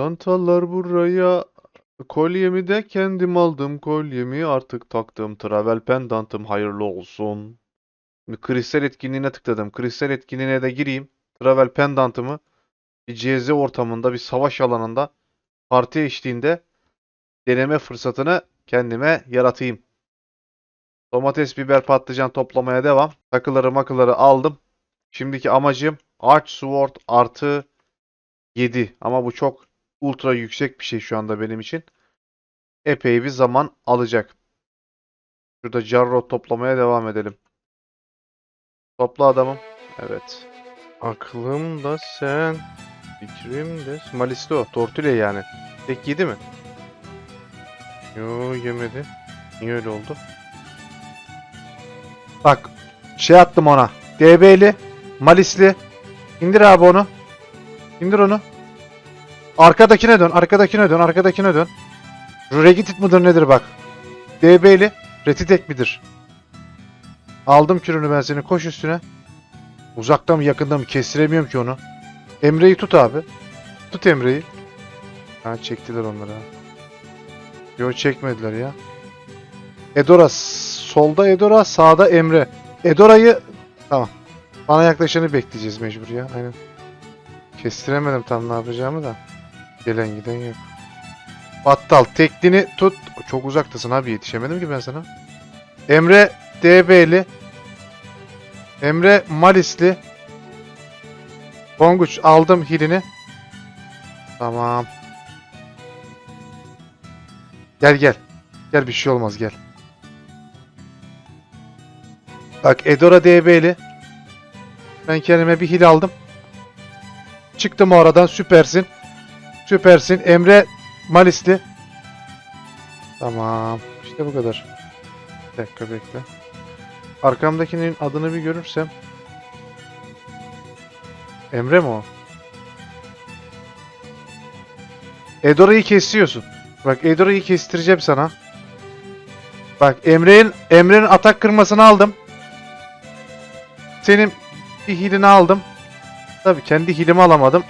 Pırlantalar buraya. Kolyemi de kendim aldım. Kolyemi artık taktım. Travel pendantım hayırlı olsun. Kristal etkinliğine tıkladım. Kristal etkinliğine de gireyim. Travel pendantımı bir CZ ortamında, bir savaş alanında parti eşliğinde deneme fırsatını kendime yaratayım. Domates, biber, patlıcan toplamaya devam. Takıları makıları aldım. Şimdiki amacım Arch Sword artı 7. Ama bu çok ultra yüksek bir şey şu anda benim için. Epey bir zaman alacak. Şurada Jarrod toplamaya devam edelim. Topla adamım. Evet. Aklımda sen, fikrimde... Malisli o. Tortilla yani. Tek yedi mi? Yo yemedi. Niye öyle oldu? Bak. Şey attım ona. DB'li. Malisli. İndir abi onu. İndir onu. Arkadakine dön. Arkadakine dön. Arkadakine dön. Regitit mıdır nedir bak. DB'li. Retitek midir? Aldım kürünü ben seni. Koş üstüne. Uzakta mı yakında mı kestiremiyorum ki onu. Emre'yi tut abi. Tut Emre'yi. Ha çektiler onları. Yo çekmediler ya. Edora solda Edora sağda Emre. Edora'yı tamam. Bana yaklaşanı bekleyeceğiz mecbur ya. Aynen. Kestiremedim tam ne yapacağımı da. Gelen giden yok. Battal teklini tut. Çok uzaktasın abi yetişemedim ki ben sana. Emre DB'li. Emre Malisli. Konguç aldım hilini. Tamam. Gel gel. Gel bir şey olmaz gel. Bak Edora DB'li. Ben kendime bir hil aldım. Çıktım o aradan süpersin. Süpersin. Emre Malisli. Tamam. İşte bu kadar. Bir dakika bekle. Arkamdakinin adını bir görürsem. Emre mi o? Edora'yı kesiyorsun. Bak Edora'yı kestireceğim sana. Bak Emre'nin Emre'nin atak kırmasını aldım. Senin bir hilini aldım. Tabii kendi hilimi alamadım.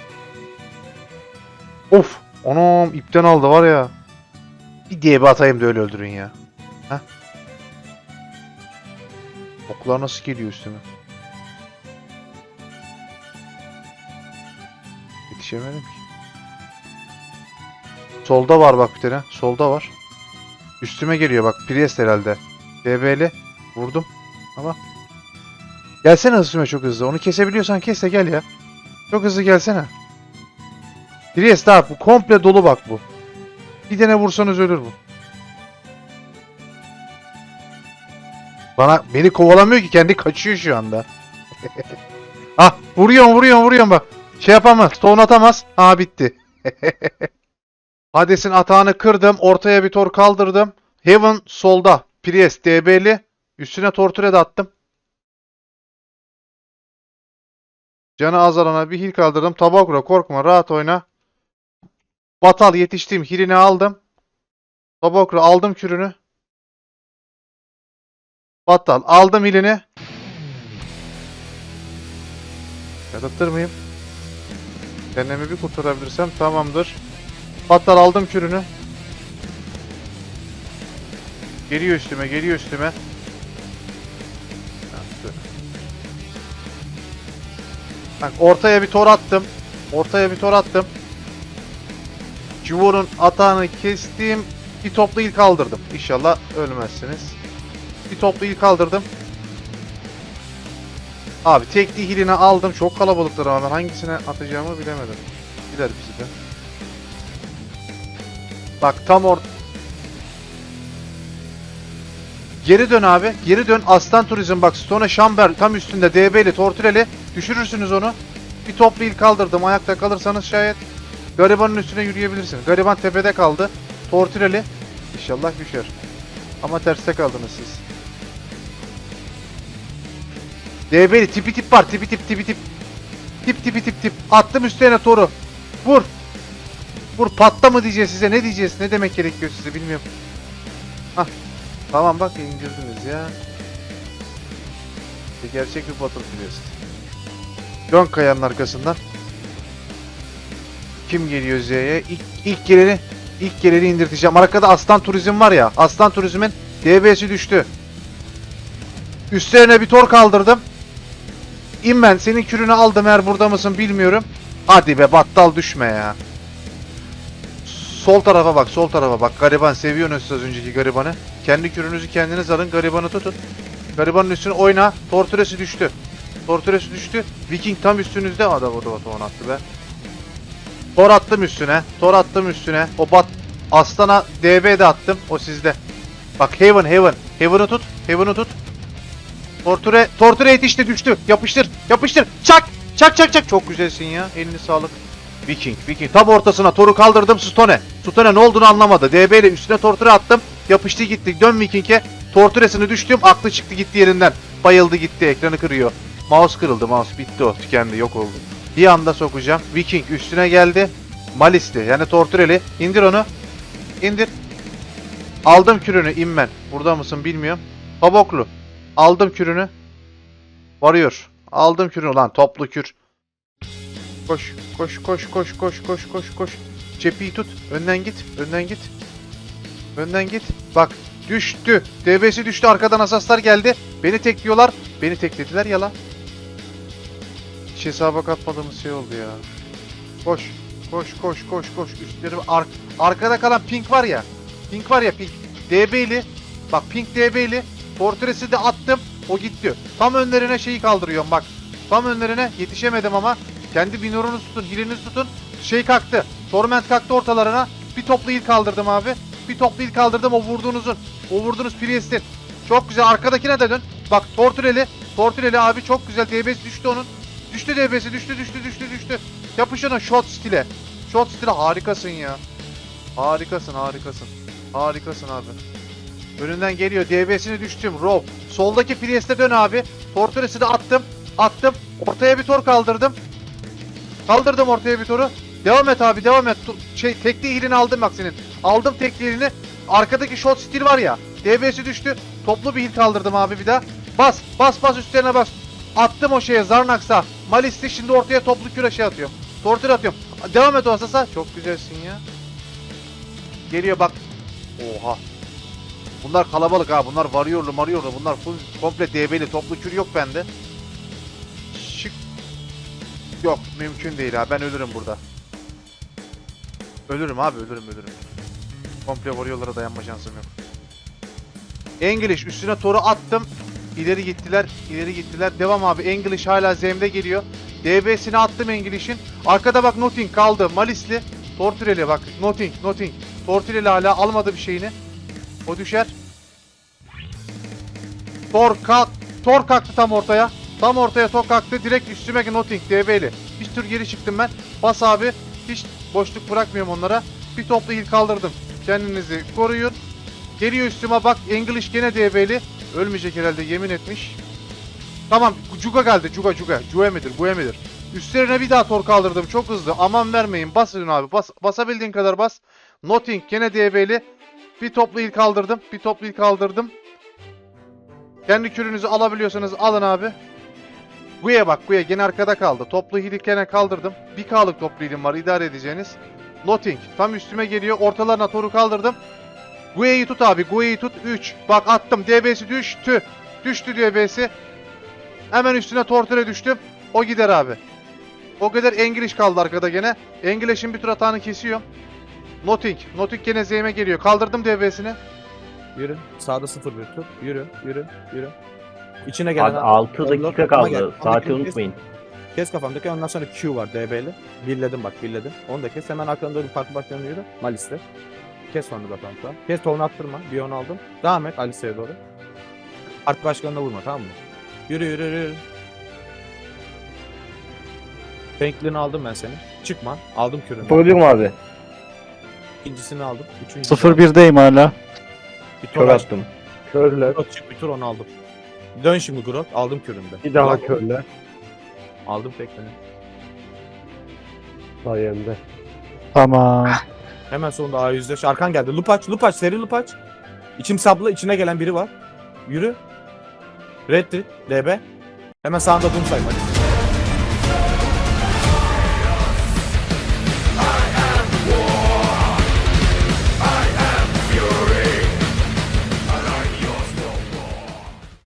Of! Anam ipten aldı var ya. Bir diye bir atayım da öyle öldürün ya. Heh. Oklar nasıl geliyor üstüme? Yetişemedim ki. Solda var bak bir tane. Solda var. Üstüme geliyor bak. Priest herhalde. DB'li. Vurdum. Ama. Gelsene üstüme çok hızlı. Onu kesebiliyorsan kes de gel ya. Çok hızlı gelsene. Priest abi bu komple dolu bak bu. Bir tane vursanız ölür bu. Bana beni kovalamıyor ki kendi kaçıyor şu anda. ah vuruyorum vuruyorum vuruyorum bak. Şey yapamaz. Stone atamaz. Ha bitti. Hades'in atağını kırdım. Ortaya bir tor kaldırdım. Heaven solda. Priest DB'li. Üstüne torture de attım. Canı azalana bir hil kaldırdım. Tabakura korkma rahat oyna. Batal yetiştim. Hilini aldım. Tabakura aldım kürünü. Battal aldım hilini. Yaratır mıyım? Kendimi bir kurtarabilirsem tamamdır. Battal aldım kürünü. Geliyor üstüme, geliyor üstüme. Bak ortaya bir tor attım. Ortaya bir tor attım. Civor'un atağını kestim. Bir topla ilk kaldırdım. İnşallah ölmezsiniz. Bir topla ilk kaldırdım. Abi tekli hilini aldım. Çok kalabalıklar ben hangisine atacağımı bilemedim. Gider bizi de. Bak tam or... Geri dön abi. Geri dön. Aslan Turizm bak. Stone Chamber tam üstünde. DB'li, Tortureli. Düşürürsünüz onu. Bir toplu il kaldırdım. Ayakta kalırsanız şayet. Garibanın üstüne yürüyebilirsiniz. Gariban tepede kaldı. Tortureli. İnşallah düşer. Ama terste kaldınız siz. DB'li tipi tip var. Tipi tip tipi tip. Tip tipi tip tip. Attım üstüne toru. Vur. Vur patla mı diyeceğiz size? Ne diyeceğiz? Ne demek gerekiyor size bilmiyorum. Hah. Tamam bak indirdiniz ya. Gerçek bir Battlefield. Dön kayanın arkasından. Kim geliyor Z'ye? İlk, ilk geleni ilk geleni indirteceğim. Arkada Aslan Turizm var ya. Aslan Turizm'in DB'si düştü. Üstlerine bir tor kaldırdım. İmmen senin kürünü aldım eğer burada mısın bilmiyorum. Hadi be battal düşme ya. Sol tarafa bak sol tarafa bak. Gariban seviyorsunuz az önceki garibanı. Kendi kürünüzü kendiniz alın. Garibanı tutun. Garibanın üstüne oyna. Torturesi düştü. Torturesi düştü. Viking tam üstünüzde. Ada o da attı be. Tor attım üstüne. Tor attım üstüne. O bat Aslan'a DB de attım. O sizde. Bak Heaven Heaven. Heaven'ı tut. Heaven'ı tut. Torture Torture yetişti düştü. Yapıştır. Yapıştır. Çak. Çak çak çak. Çok güzelsin ya. Elini sağlık. Viking, Viking. Tam ortasına toru kaldırdım Stone. Stone ne olduğunu anlamadı. DB ile üstüne torture attım. Yapıştı gitti. Dön Viking'e. Torturesini düştüm. Aklı çıktı gitti yerinden. Bayıldı gitti. Ekranı kırıyor. Mouse kırıldı. Mouse bitti o. Tükendi. Yok oldu. Bir anda sokacağım. Viking üstüne geldi. Malisli. Yani tortureli. İndir onu. İndir. Aldım kürünü immen. Burada mısın bilmiyorum. Taboklu. Aldım kürünü. Varıyor. Aldım kürünü lan toplu kür. Koş, koş, koş, koş, koş, koş, koş, koş. Cepiyi tut. Önden git, önden git. Önden git. Bak, düştü. DB'si düştü. Arkadan asaslar geldi. Beni tekliyorlar. Beni teklediler yalan. Hiç hesaba katmadığımız şey oldu ya. Koş, koş, koş, koş, koş. Üstleri ar arkada kalan pink var ya. Pink var ya pink. DB'li. Bak pink DB'li. Portresi de attım. O gitti. Tam önlerine şeyi kaldırıyorum bak. Tam önlerine yetişemedim ama. Kendi binorunuzu tutun, hilinizi tutun. Şey kalktı. Torment kalktı ortalarına. Bir toplu il kaldırdım abi. Bir toplu il kaldırdım o vurduğunuzun. O vurduğunuz Priest'in. Çok güzel. Arkadakine de dön. Bak Tortureli. Tortureli abi çok güzel. DB'si düştü onun. Düştü DB'si. Düştü düştü düştü düştü. Yapış shot stile. Shot stile harikasın ya. Harikasın harikasın. Harikasın abi. Önünden geliyor. DB'sini düştüm. Rob. Soldaki Priest'e dön abi. Tortures'i de attım. Attım. Ortaya bir tor kaldırdım. Kaldırdım ortaya bir toru. Devam et abi devam et. Şey tekli hilini aldım bak senin. Aldım tekli hilini. Arkadaki shot steel var ya. DB'si düştü. Toplu bir hil kaldırdım abi bir daha. Bas bas bas üstlerine bas. Attım o şeye Zarnax'a. Malis'ti şimdi ortaya toplu küre şey atıyorum. Tortur atıyorum. Devam et o asasa. Çok güzelsin ya. Geliyor bak. Oha. Bunlar kalabalık ha. Bunlar varıyorlu marıyorlu. Bunlar full komple DB'li. Toplu kür yok bende. Şık. Yok mümkün değil ha. Ben ölürüm burada. Ölürüm abi ölürüm ölürüm. Komple varıyorlara dayanma şansım yok. English üstüne toru attım. İleri gittiler. ileri gittiler. Devam abi. English hala zemde geliyor. DB'sini attım English'in. Arkada bak Notting kaldı. Malisli. Tortureli bak. Notting. Notting. Tortureli hala almadı bir şeyini. O düşer. Tor kalk. Tor kalktı tam ortaya. Tam ortaya Tor kalktı. Direkt üstüme Notting DB'li. Bir tür geri çıktım ben. Bas abi. Hiç boşluk bırakmıyorum onlara. Bir toplu il kaldırdım. Kendinizi koruyun. Geliyor üstüme bak. English gene DB'li. Ölmeyecek herhalde yemin etmiş. Tamam. Cuga geldi. Cuga Cuga. Cue midir? Gue midir? Üstlerine bir daha tor kaldırdım. Çok hızlı. Aman vermeyin. Basın abi. Bas, basabildiğin kadar bas. Notting gene DB'li. Bir toplu il kaldırdım. Bir toplu il kaldırdım. Kendi kürünüzü alabiliyorsanız alın abi. Guya bak Guya gene arkada kaldı. Toplu hili gene kaldırdım. Bir K'lık toplu hilim var idare edeceğiniz. Notting tam üstüme geliyor. Ortalarına toru kaldırdım. Guya'yı tut abi. Guya'yı tut. 3. Bak attım. DB'si düştü. Düştü DB'si. Hemen üstüne Torture düştüm. O gider abi. O kadar English kaldı arkada gene. English'in bir tur atağını kesiyorum. Notting. Notting gene Z'ime geliyor. Kaldırdım DB'sini. Yürü. Sağda 0 bir tur. Yürü, yürü, yürü. İçine gelen Abi 6 dakika kaldı. gel, Saati kes- unutmayın. Kes kafamdaki ondan sonra Q var DB'li. Birledim bak birledim. Onu da kes. Hemen arkadan doğru parti başlarına yürü. Malis'te. Kes onu da kanka. Kes tonu attırma. Bir onu aldım. Devam et Alice'ye doğru. Parti başkanına vurma tamam mı? Yürü yürü yürü. Franklin'i aldım ben seni. Çıkma. Aldım kürünü. Mu abi? İkincisini aldım. Üçüncüsünü 0-1'deyim hala. Bir tur Kör aç. attım. Körler. Grot çık bir tur onu aldım. Dön şimdi Grot. Aldım küründe. Bir daha körler. Aldım tekneni. Sayemde. Tamam. Hemen sonunda A105. Arkan geldi. Lup aç, lup aç, seri lup aç. İçim sablı, içine gelen biri var. Yürü. Red Street, DB. Hemen sağında Doom sayma.